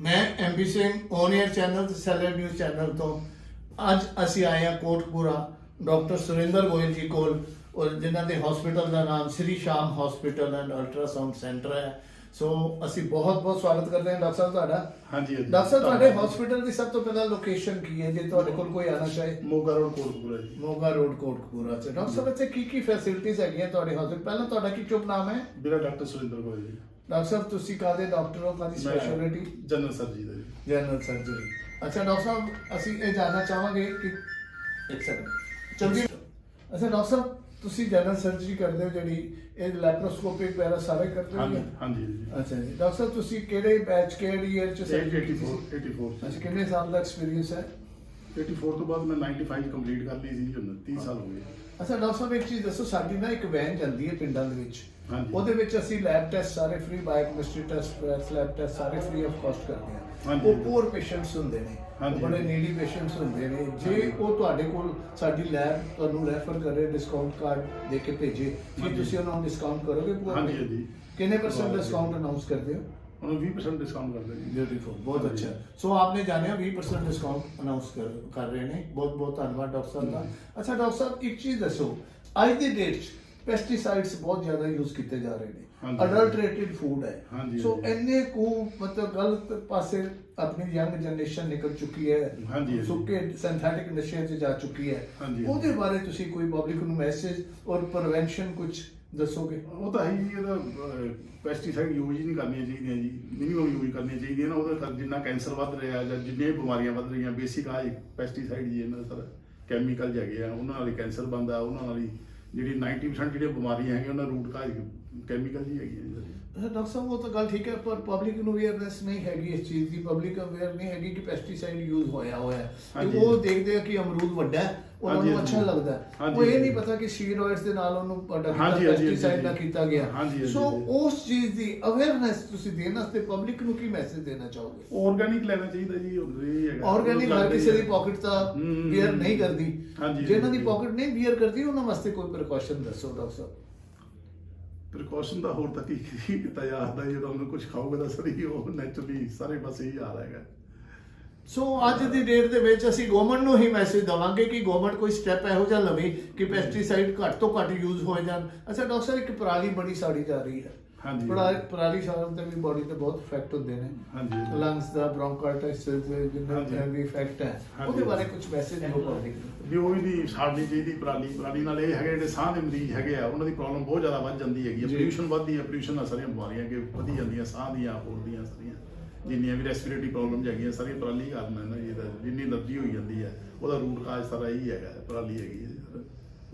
ਮੈਂ MP Singh on channel ਤੇ ਸੈਲਰ ਨਿਊਜ਼ ਚੈਨਲ ਤੋਂ ਅੱਜ ਅਸੀਂ ਆਏ ਹਾਂ ਕੋਟਪੂਰਾ ਡਾਕਟਰ ਸੁਰਿੰਦਰ ਗੋਇਲ ਜੀ ਕੋਲ ਔਰ ਜਿਨ੍ਹਾਂ ਦੇ ਹਸਪੀਟਲ ਦਾ ਨਾਮ ਸ੍ਰੀ ਸ਼ਾਮ ਹਸਪੀਟਲ ਐਂਡ ਅਲਟਰਾਸਾਊਂਡ ਸੈਂਟਰ ਹੈ। ਸੋ ਅਸੀਂ ਬਹੁਤ ਬਹੁਤ ਸਵਾਗਤ ਕਰਦੇ ਹਾਂ ਡਾਕਟਰ ਸਾਹਿਬ ਤੁਹਾਡਾ। ਹਾਂਜੀ ਹਾਂਜੀ। ਡਾਕਟਰ ਸਾਹਿਬ ਤੁਹਾਡੇ ਹਸਪੀਟਲ ਦੀ ਸਭ ਤੋਂ ਪਹਿਲਾਂ ਲੋਕੇਸ਼ਨ ਕੀ ਹੈ ਜੇ ਤੁਹਾਡੇ ਕੋਲ ਕੋਈ ਆਣਾ ਚਾਹੇ? ਮੋਗਾ ਰੋਡ ਕੋਟਪੂਰਾ ਜੀ। ਮੋਗਾ ਰੋਡ ਕੋਟਕਪੂਰਾ ਚ ਡਾਕਟਰ ਸਾਹਿਬ ਇੱਥੇ ਕੀ ਕੀ ਫੈਸਿਲਿਟੀਜ਼ ਹੈਗੀਆਂ ਤੁਹਾਡੇ ਹਸਪੀਟਲ ਪਹਿਲਾਂ ਤੁਹਾਡਾ ਕੀ ਸ਼ੁਭ ਨਾਮ ਹੈ? ਮੇਰਾ ਡਾਕਟਰ ਸੁਰਿੰਦਰ ਗੋਇਲ ਜੀ। ਡਾਕਟਰ ਸਾਹਿਬ ਤੁਸੀਂ ਕਾਹਦੇ ਡਾਕਟਰ ਹੋ? ਕਾਹਦੀ ਮੈਂ ਸਪੈਸ਼ਲਿਟੀ ਜਨਰਲ ਸਰਜੀ ਦਾ ਜੀ। ਜਨਰਲ ਸਰਜਰੀ ਅੱਛਾ ਡਾਕਟਰ ਸਾਹਿਬ ਅਸੀਂ ਇਹ ਜਾਨਣਾ ਚਾਹਾਂਗੇ ਕਿ ਇੱਕ ਸੈਕਿੰਡ ਜਲਦੀ ਅੱਛਾ ਡਾਕਟਰ ਸਾਹਿਬ ਤੁਸੀਂ ਜਨਰਲ ਸਰਜਰੀ ਕਰਦੇ ਹੋ ਜਿਹੜੀ ਇਹ ਲੈਪਰੋਸਕੋਪਿਕ ਵਗੈਰਾ ਸਾਰੇ ਕਰਦੇ ਹੋ? ਹਾਂਜੀ? ਹਾਂਜੀ ਅੱਛਾ ਜੀ। ਡਾਕਟਰ ਸਾਹਿਬ ਤੁਸੀਂ ਕਿਹੜੇ ਬੈਚ ਕਿਹੜੇ ਈਅਰ ਚ surgery ਕੀਤੀ ਸੀ? 84 84 ਅੱਛਾ ਕਿੰਨੇ ਸਾਲ ਦਾ ਐਕਸਪੀਰੀਅੰਸ ਹੈ? 84 ਤੋਂ ਬਾਅਦ ਮੈਂ 95 ਕੰਪਲੀਟ ਕਰ ਲਈ ਸੀ ਜੀ ਹੁਣ 30 ਸਾਲ ਹੋ ਗਏ। ਅੱਛਾ ਡਾਕਟਰ ਸਾਹਿਬ ਇੱਕ ਚੀਜ਼ ਦੱਸੋ ਸਾਡੀ ਨਾ ਇੱਕ ਵੈਨ ਜਾਂਦੀ ਹੈ ਪਿੰਡਾਂ ਦੇ ਵਿੱਚ। ਉਹਦੇ ਵਿੱਚ ਅਸੀਂ ਲੈਬ ਟੈਸਟ ਸਾਰੇ free biochemistry test lab test ਸਾਰੇ ਫ੍ਰੀ ਆਫ ਕਾਸਟ ਕਰਦੇ ਹਾਂ ਹਾਂਜੀ। ਉਹ ਪੂਰ ਪੇਸ਼ੈਂਟਸ ਹੁੰਦੇ ਨੇ ਬੜੇ ਨੀਡੀ ਪੇਸ਼ੈਂਟਸ ਹੁੰਦੇ ਨੇ ਜੇ। ਉਹ ਤੁਹਾਡੇ ਕੋਲ ਸਾਡੀ ਲੈਬ ਤੁਹਾਨੂੰ ਰੈਫਰ ਕਰੇ ਡਿਸਕਾਊਂਟ ਕਾਰਡ ਦੇ ਕੇ ਭੇਜੇ ਕੀ। ਤੁਸੀਂ ਉਹਨਾਂ ਨੂੰ ਡਿਸਕਾਊਂਟ ਕਰੋਗੇ ਪੂਰਾ। ਕਿੰਨੇ ਪਰਸੈਂਟ। ਡਿਸਕਾਊਂਟ ਅਨਾਉਂਸ ਕਰਦੇ ਹੋ ਉਹਨਾਂ 20% ਡਿਸਕਾਊਂਟ ਕਰਦੇ ਜੀ ਬਿਊਟੀਫੁਲ ਬਹੁਤ ਹਾਂਜੀ। ਅੱਛਾ ਸੋ ਆਪਨੇ ਜਾਣਿਆ 20% ਡਿਸਕਾਊਂਟ ਅਨਾਉਂਸ ਕਰ ਕਰ ਰਹੇ ਨੇ ਬਹੁਤ ਬਹੁਤ ਧੰਨਵਾਦ ਡਾਕਟਰ ਸਾਹਿਬ ਦਾ ਅੱਛਾ ਡਾਕਟਰ ਸਾਹਿਬ ਇੱਕ ਚੀਜ਼ ਦੱਸੋ ਅੱਜ ਦੀ ਡੇਟ 'ਚ ਪੈਸਟੀਸਾਈਡਸ ਬਹੁਤ ਜ਼ਿਆਦਾ ਯੂਜ਼ ਕੀਤੇ ਜਾ ਰਹੇ ਨੇ ਹਾਂਜੀ। ਅਡਲਟਰੇਟਿਡ ਫੂਡ ਹੈ ਹਾਂਜੀ, ਸੋ ਹਾਂਜੀ। ਇੰਨੇ ਕੁ ਮਤਲਬ ਗਲਤ ਪਾਸੇ ਆਪਣੀ ਯੰਗ ਜਨਰੇਸ਼ਨ ਨਿਕਲ ਚੁੱਕੀ ਹੈ ਹਾਂਜੀ, ਹਾਂਜੀ। ਸੁੱਕੇ ਸਿੰਥੈਟਿਕ ਨਸ਼ੇ 'ਚ ਜਾ ਚੁੱਕੀ ਹੈ ਹਾਂਜੀ, ਉਹਦੇ ਬਾਰੇ ਤੁਸੀਂ ਕੋਈ ਪਬਲਿਕ ਨੂੰ ਮੈਸੇਜ ਔਰ ਪ੍ਰੀਵੈਂਸ਼ਨ ਕੁਝ ਦੱਸੋਗੇ? ਉਹ ਤਾਂ ਹੈ ਹੀ ਜੀ, ਇਹਦਾ ਪੈਸਟੀਸਾਈਡ ਯੂਜ਼ ਹੀ ਨਹੀਂ ਕਰਨੀਆਂ ਚਾਹੀਦੀਆਂ ਜੀ। ਮਿਨੀਮਮ ਯੂਜ਼ ਕਰਨੀਆਂ ਚਾਹੀਦੀਆਂ ਨਾ ਉਹਦੇ ਜਿੰਨਾ ਕੈਂਸਰ ਵੱਧ ਰਿਹਾ ਜਾਂ ਜਿੰਨੀਆਂ ਵੀ ਬਿਮਾਰੀਆਂ ਵੱਧ ਰਹੀਆਂ ਬੇਸਿਕ ਆ ਪੈਸਟੀਸਾਈਡ ਜੀ ਇਹਨਾਂ ਦਾ ਸਰ ਕੈਮੀਕਲ ਹੈਗੇ ਆ ਉਹਨਾਂ ਨਾਲ ਹੀ ਕੈਂਸਰ ਬਣਦਾ ਉਹਨਾਂ ਨਾਲ ਹੀ ਜਿਹੜੀ 90% ਜਿਹੜੀਆਂ ਬਿਮਾਰੀਆਂ ਹੈਗੀਆਂ ਉਹਨਾਂ ਰੂਟ ਕਾਜ ਕੈਮੀਕਲ ਹੈਗੀਆਂ ਜੀ। ਅੱਛਾ, ਡਾਕਟਰ ਸਾਹਿਬ ਉਹ ਤਾਂ ਗੱਲ ਠੀਕ ਹੈ ਪਰ ਪਬਲਿਕ ਨੂੰ ਅਵੇਅਰਨੈਸ ਨਹੀਂ ਹੈਗੀ ਇਸ ਚੀਜ਼ ਦੀ। ਪਬਲਿਕ ਅਵੇਅਰ ਨਹੀਂ ਹੈਗੀ ਕਿ ਪੈਸਟੀਸਾਈਡ ਯੂਜ਼ ਹੋਇਆ ਹੋਇਆ। ਹੈ। ਉਹ ਦੇਖਦੇ ਆ ਕਿ ਅਮਰੂਦ ਵੱਡਾ ਹੈ। ਉਹਨਾਂ ਨੂੰ। ਅੱਛਾ ਲੱਗਦਾ ਉਹ ਇਹ। ਨਹੀਂ ਪਤਾ ਕਿ ਸਟੀਰੋਇਡਸ ਦੇ ਨਾਲ ਉਹਨੂੰ ਪੈਸਟੀਸਾਈਡ। ਨਾਲ ਕੀਤਾ ਗਿਆ ਸੋ। ਉਸ ਚੀਜ਼ ਦੀ ਅਵੇਅਰਨੈਸ ਤੁਸੀਂ ਦੇਣ ਵਾਸਤੇ ਪਬਲਿਕ ਨੂੰ ਕੀ ਮੈਸੇਜ ਦੇਣਾ ਚਾਹੋਗੇ ਆਰਗੈਨਿਕ ਲੈਣਾ ਚਾਹੀਦਾ ਜੀ ਉਹ ਇਹ ਹੈਗਾ ਆਰਗੈਨਿਕ ਹਰ ਕਿਸੇ ਦੀ ਪਾਕਟ ਤਾਂ ਹਮ। ਨਹੀਂ ਕਰਦੀ ਜਿਨ੍ਹਾਂ ਦੀ। ਪਾਕਟ ਨਹੀਂ ਬੀਅਰ ਕਰਦੀ ਉਹਨਾਂ ਵਾਸਤੇ ਕੋਈ ਪ੍ਰੀਕਾਸ਼ਨ ਦੱਸੋ ਡਾਕਟਰ ਸਾਹਿਬ ਪ੍ਰੀਕਾਸ਼ਨ ਦਾ ਹੋਰ ਤਾਂ ਕੀ ਕੀਤਾ ਜਾ ਸਕਦਾ ਜਦੋਂ ਉਹਨੂੰ ਕੁਝ ਖਾਓਗੇ ਤਾਂ ਸਰੀ ਉਹ ਨੈਚੁਰਲੀ ਸਾਰੇ ਪਾਸੇ ਹੀ ਹਾਲ ਹੈਗਾ ਸੋ ਅੱਜ ਦੀ ਡੇਟ ਦੇ ਵਿੱਚ ਅਸੀਂ ਗਵਰਨਮੈਂਟ ਨੂੰ ਹੀ ਮੈਸੇਜ ਦਵਾਂਗੇ ਕਿ ਗਵਰਨਮੈਂਟ ਕੋਈ ਸਟੈਪ ਇਹੋ ਜਿਹਾ ਲਵੇ ਕਿ ਪੈਸਟੀਸਾਈਡ ਘੱਟ ਤੋਂ ਘੱਟ ਯੂਜ਼ ਹੋ ਜਾਣ ਅੱਛਾ ਡਾਕਟਰ ਸਾਹਿਬ ਇੱਕ ਪਰਾਲੀ ਬੜੀ ਸਾੜੀ ਜਾ ਰਹੀ ਹੈ ਹਾਂਜੀ। ਪਰਾਲੀ ਪਰਾਲੀ ਸਾੜਨ ਤੇ ਵੀ ਬੋਡੀ ਤੇ ਬਹੁਤ ਇਫੈਕਟ ਹੁੰਦੇ ਨੇ ਹਾਂਜੀ ਲੰਗਸ ਦਾ ਬ੍ਰੌਂਕਾਈਟਿਸ ਦੇ ਜਿੰਨੇ। ਵੀ ਇਫੈਕਟ ਹੈ। ਉਹਦੇ ਬਾਰੇ ਕੁਝ ਮੈਸੇਜ ਪਬਲਿਕ ਨੂੰ ਵੀ ਉਹ ਵੀ ਨਹੀਂ ਸਾੜਨੀ ਚਾਹੀਦੀ ਪਰਾਲੀ ਪਰਾਲੀ ਨਾਲ ਇਹ ਹੈਗੇ ਜਿਹੜੇ ਸਾਹ ਦੇ ਮਰੀਜ਼ ਹੈਗੇ ਆ ਉਹਨਾਂ ਦੀ ਪ੍ਰੋਬਲਮ ਬਹੁਤ ਜ਼ਿਆਦਾ ਵੱਧ ਜਾਂਦੀ ਹੈਗੀ। ਪੋਲੂਸ਼ਨ ਵੱਧਦੀ ਹੈ ਪੋਲੂਸ਼ਨ ਨਾਲ ਸਾਰੀਆਂ ਬਿਮਾਰੀਆਂ ਕਿ ਵਧੀ ਜਾਂਦੀਆਂ ਸਾਹ ਦੀਆਂ ਹੋਰ ਦੀਆਂ ਸਾਰੀਆਂ ਜਿੰਨੀਆਂ ਵੀ ਰੈਸਪੀਰੇਟਰੀ ਪ੍ਰੋਬਲਮਸ ਹੈਗੀਆਂ ਸਾਰੀਆਂ ਪਰਾਲੀ ਕਾਰਨ ਹੈ ਨਾ ਜੀ, ਇਹਦਾ ਜਿੰਨੀ ਅਲਰਜੀ ਹੋਈ ਜਾਂਦੀ ਹੈ ਉਹਦਾ ਰੂਟ ਕਾਜ ਸਾਰਾ ਇਹੀ ਹੈਗਾ ਪਰਾਲੀ ਹੈਗੀ ਹੈ ਜੀ।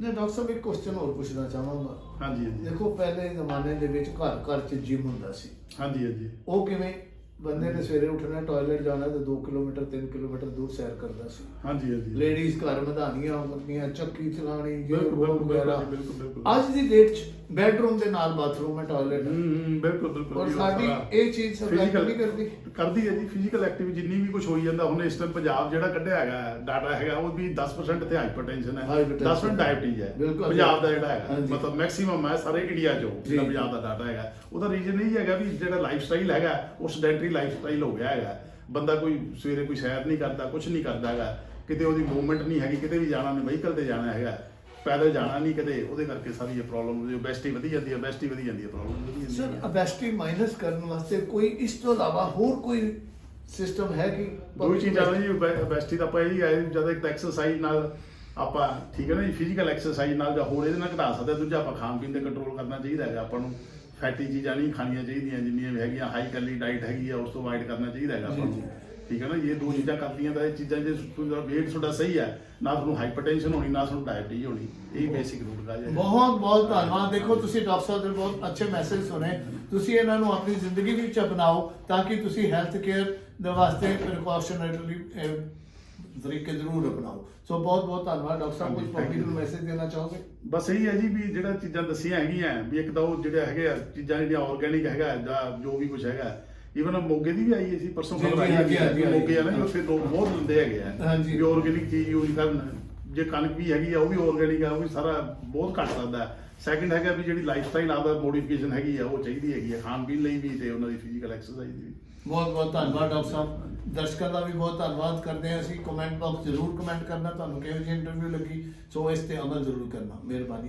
ਨੇ ਡਾਕਟਰ ਸਾਹਿਬ ਇੱਕ ਕੁਐਸਚਨ ਹੋਰ ਪੁੱਛਣਾ ਚਾਹਾਂਗਾ। ਹਾਂਜੀ ਹਾਂਜੀ। ਦੇਖੋ ਪਹਿਲੇ ਜ਼ਮਾਨੇ ਦੇ ਵਿੱਚ ਘਰ ਘਰ 'ਚ ਜਿਮ ਹੁੰਦਾ ਸੀ। ਹਾਂਜੀ ਹਾਂਜੀ। ਉਹ ਕਿਵੇਂ ਬੰਦੇ ਨੇ ਸਵੇਰੇ ਉੱਠਣਾ ਟਾਇਲਟ ਜਾਣਾ ਤੇ 2 ਕਿਲੋਮੀਟਰ 3 ਕਿਲੋਮੀਟਰ ਦੂਰ ਸੈਰ ਕਰਦਾ ਸੀ ਹਾਂਜੀ ਹਾਂਜੀ ਲੇਡੀਜ਼ ਘਰ ਵਧਾਣੀਆਂ ਕਰਨੀਆਂ ਚੱਕੀ ਚਲਾਣੀ ਬਿਲਕੁਲ, ਬਿਲਕੁਲ। ਅੱਜ ਦੀ ਡੇਟ 'ਚ ਬੈਡਰੂਮ ਦੇ ਨਾਲ ਬਾਥਰੂਮ ਹੈ ਟਾਇਲਟ ਹੂੰ ਬਿਲਕੁਲ ਬਿਲਕੁਲ ਔਰ ਸਾਡੀ ਇਹ ਚੀਜ਼ ਸਰਕਾਰ ਨਹੀਂ ਕਰਦੀ। ਕਰਦੀ ਹੈ ਜੀ ਫਿਜ਼ੀਕਲ ਐਕਟੀਵਿਟੀ ਜਿੰਨੀ ਵੀ ਕੁਝ ਹੋਈ ਜਾਂਦਾ ਹੁਣ ਇਸ ਟਾਈਮ ਪੰਜਾਬ ਜਿਹੜਾ ਕੱਢਿਆ ਹੈਗਾ ਡਾਟਾ ਹੈਗਾ ਉਹ ਵੀ 10% ਤੇ ਹਾਈਪਰਟੈਂਸ਼ਨ ਹੈ Hypertension 10% ਡਾਇਬਟੀਜ਼ ਹੈ। ਪੰਜਾਬ ਦਾ ਜਿਹੜਾ ਹੈਗਾ। ਮਤਲਬ ਮੈਕਸਿਮਮ ਹੈ ਸਾਰੇ ਇੰਡੀਆ ਚੋਂ। ਜਿਹੜਾ ਪੰਜਾਬ ਦਾ ਡਾਟਾ ਹੈਗਾ ਉਹਦਾ ਰੀਜ਼ਨ ਇਹ ਹੈਗਾ ਵੀ ਜਿਹੜਾ ਲਾਈਫ ਸਟਾਈਲ ਹੈਗਾ ਉਹ ਸੈਡੈਂਟਰੀ ਲਾਈਫ ਸਟਾਈਲ ਹੋ ਗਿਆ ਹੈਗਾ। ਬੰਦਾ ਕੋਈ ਸਵੇਰੇ ਕੋਈ ਸੈਰ ਨਹੀਂ ਕਰਦਾ ਕੁਝ ਨਹੀਂ ਕਰਦਾ ਹੈਗਾ। ਕਿਤੇ ਉਹਦੀ ਮੂਵਮੈਂਟ ਨਹੀਂ ਹੈਗੀ ਕਿਤੇ ਵੀ ਜਾਣਾ ਨਹੀਂ ਵਹੀਕਲ ਤੇ ਜਾਣਾ ਹੈਗਾ। ਪੈਦਲ ਜਾਣਾ ਨਹੀਂ ਕਿਤੇ ਉਹਦੇ ਕਰਕੇ ਸਾਰੀ ਇਹ ਪ੍ਰੋਬਲਮ ਜੋ ਬੈਸਟੀ ਵਧੀ ਜਾਂਦੀ ਹੈ ਬੈਸਟੀ ਵਧੀ ਜਾਂਦੀ ਹੈ ਪ੍ਰੋਬਲਮ ਵਧੀ ਜਾਂਦੀ ਸਰ ਹੈ। ਅਬੈਸਟੀ ਮਾਈਨਸ ਕਰਨ ਵਾਸਤੇ ਕੋਈ ਇਸ ਤੋਂ ਇਲਾਵਾ ਹੋਰ ਕੋਈ ਸਿਸਟਮ ਹੈ ਕਿ ਦੋ ਹੀ ਚੀਜ਼ਾਂ ਨੇ ਜੀ ਬੈਸਟੀ ਦਾ ਆਪਾਂ ਇਹ ਹੈ ਜਦ ਇੱਕ ਐਕਸਰਸਾਈਜ਼ ਨਾਲ ਆਪਾਂ ਠੀਕ ਹੈ ਨਾ ਜੀ ਫਿਜ਼ੀਕਲ ਐਕਸਰਸਾਈਜ਼ ਨਾਲ ਜਾਂ ਹੋਰ ਇਹਦੇ ਨਾਲ ਘਟਾ ਸਕਦੇ ਹਾਂ। ਦੂਜਾ ਆਪਾਂ ਖਾਣ ਪੀਣ ਤੇ ਕੰਟਰੋਲ ਕਰਨਾ ਚਾਹੀਦਾ ਹੈਗਾ ਆਪਾਂ ਨੂੰ। ਫੈਟੀ ਚੀਜ਼ਾਂ ਨਹੀਂ ਖਾਣੀਆਂ ਚਾਹੀਦੀਆਂ ਜਿੰਨੀਆਂ ਵੀ ਹੈਗੀਆਂ ਹਾਈ ਕੈਲਰੀ ਡਾਈਟ ਹੈਗੀ ਆ ਉਸ ਤੋਂ ਅਵਾਇਡ ਕਰਨਾ ਚਾਹੀਦਾ ਹੈਗਾ ਆਪਾਂ ਨੂੰ। ਠੀਕ ਹੈ ਨਾ? ਇਹ ਦੋ ਚੀਜ਼ਾਂ ਕਰਦੀਆਂ ਤਾਂ ਇਹ ਚੀਜ਼ਾਂ ਜੇ ਤੁਹਾਡਾ weight ਤੁਹਾਡਾ ਸਹੀ ਹੈ ਨਾ ਤੁਹਾਨੂੰ ਹਾਈਪਰਟੈਂਸ਼ਨ ਹੋਣੀ ਨਾ ਤੁਹਾਨੂੰ ਡਾਇਬਟੀਜ਼ ਹੋਣੀ। ਇਹ ਬੇਸਿਕ ਰੂਟ ਕਾਜ ਹੈ ਬਹੁਤ ਬਹੁਤ ਧੰਨਵਾਦ। ਦੇਖੋ ਤੁਸੀਂ ਡਾਕਟਰ ਸਾਹਿਬ ਦੇ ਬਹੁਤ ਅੱਛੇ ਮੈਸੇਜ ਸੁਣੇ। ਤੁਸੀਂ ਇਹਨਾਂ ਨੂੰ ਆਪਣੀ ਜ਼ਿੰਦਗੀ ਵਿੱਚ ਅਪਣਾਓ ਤਾਂ ਕਿ ਤੁਸੀਂ ਹੈਲਥ ਕੇਅਰ ਦੇ ਵਾਸਤੇ ਪ੍ਰੀਕਾਸ਼ਨਰੀ ਤਰੀਕੇ ਜ਼ਰੂਰ ਅਪਣਾਓ ਸੋ ਬਹੁਤ ਬਹੁਤ ਧੰਨਵਾਦ ਡਾਕਟਰ ਸਾਹਿਬ ਕੁਝ ਪਬਲਿਕ ਨੂੰ. ਮੈਸੇਜ ਦੇਣਾ ਚਾਹੋਗੇ ਬਸ ਇਹੀ ਹੈ ਜੀ ਵੀ ਜਿਹੜਾ ਚੀਜ਼ਾਂ ਦੱਸੀਆਂ ਹੈਗੀਆਂ ਵੀ ਇੱਕ ਤਾਂ ਉਹ ਜਿਹੜੇ ਹੈਗੇ ਆ ਚੀਜ਼ਾਂ ਜਿਹੜੀਆਂ ਆਰਗੈਨਿਕ ਹੈਗਾ ਜਾਂ ਜੋ ਵੀ ਕੁਝ ਹੈਗਾ ਈਵਨ ਮੋਗੇ ਦੀ ਵੀ ਆਈ ਸੀ ਪਰਸੋਂ ਖਬਰ ਆਈ ਹੈ ਹਾਂਜੀ, ਮੋਗੇ ਆ ਨਾ। ਉੱਥੇ ਲੋਕ ਬਹੁਤ ਲੈਂਦੇ ਹੈਗੇ ਆ ਹਾਂਜੀ। ਵੀ ਆਰਗੈਨਿਕ ਚੀਜ਼ ਯੂਜ਼ ਕਰਨ ਜੇ ਕਣਕ ਵੀ ਹੈਗੀ ਆ ਉਹ ਵੀ ਆਰਗੈਨਿਕ ਆ ਉਹ ਵੀ ਸਾਰਾ ਬਹੁਤ ਘੱਟ ਸਕਦਾ ਸੈਕਿੰਡ ਹੈਗਾ ਵੀ ਜਿਹੜੀ ਲਾਈਫ ਸਟਾਈਲ ਆਦਾ ਮੋਡੀਫਿਕੇਸ਼ਨ ਹੈਗੀ ਆ, ਉਹ ਚਾਹੀਦੀ ਹੈਗੀ ਆ, ਖਾਣ ਪੀਣ ਲਈ ਵੀ ਤੇ ਉਹਨਾਂ ਦੀ ਫਿਜ਼ੀਕਲ ਐਕਸਰਸਾਈਜ਼ ਦੀ ਵੀ। ਬਹੁਤ ਬਹੁਤ ਧੰਨਵਾਦ, ਡਾਕਟਰ ਸਾਹਿਬ। ਦਰਸ਼ਕਾਂ ਦਾ ਵੀ ਬਹੁਤ ਧੰਨਵਾਦ ਕਰਦੇ ਹਾਂ ਅਸੀਂ। ਕਮੈਂਟ ਬਾਕਸ ਜ਼ਰੂਰ ਕਮੈਂਟ ਕਰਨਾ। ਤੁਹਾਨੂੰ ਕਿਹੋ ਜਿਹੀ ਇੰਟਰਵਿਊ ਲੱਗੀ, ਸੋ ਇਸ ਤੇ ਅਮਲ ਜ਼ਰੂਰ ਕਰਨਾ। ਮਿਹਰਬਾਨੀ।